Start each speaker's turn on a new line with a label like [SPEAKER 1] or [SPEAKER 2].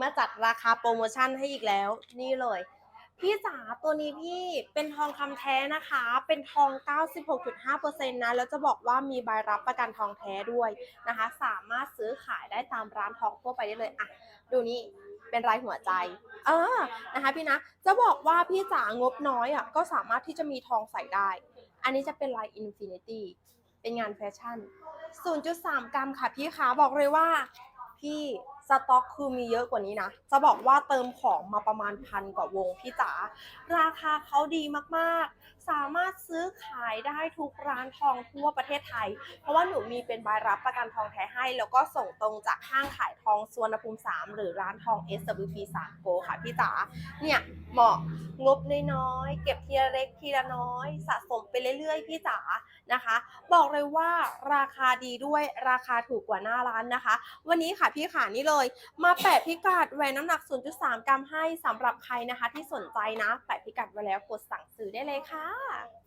[SPEAKER 1] มาจัดราคาโปรโมชั่นให้อีกแล้ว นี่เลย พี่จ๋าตัวนี้พี่เป็นทองคำแท้นะคะ เป็นทอง 96.5%นะ แล้วจะบอกว่ามีใบรับประกันทองแท้ด้วยนะคะ สามารถซื้อขายได้ตามร้านทองทั่วไปได้เลยอะดูนี่เป็นลายหัวใจ เออ นะคะพี่นะ จะบอกว่าพี่จ๋างบน้อยอะก็สามารถที่จะมีทองใส่ได้ อันนี้จะเป็นลายอินฟินิตี้ เป็นงานแฟชั่น 0.3 กรัมค่ะพี่คะบอกเลยว่า พี่ สต็อกคือมีเยอะกว่านี้นะ จะบอกว่าเติมของมาประมาณพันกว่าวงพี่จ๋า ราคาเขาดีมากๆ สามารถซื้อขายได้ทุกร้านทองทั่วประเทศไทย เพราะว่าหนูมีเป็นใบรับประกันทองแท้ให้ แล้วก็ส่งตรงจากห้างขายทองสวนภูมิ 3 หรือร้านทอง SWP 3 Go ค่ะพี่จ๋า เนี่ยเหมาะงบน้อยๆ เก็บทีละเล็กทีละน้อย สะสมไปเรื่อยๆ พี่จ๋านะคะ บอกเลยว่าราคาดีด้วยราคาถูกกว่าหน้าร้านนะคะ วันนี้ค่ะพี่ขานี่เลย มาแปะพิกัดแหวนน้ำหนัก 0.3 กรัมให้สำหรับใครนะคะที่สนใจนะ แปะพิกัดไว้แล้วกดสั่งซื้อได้เลยค่ะ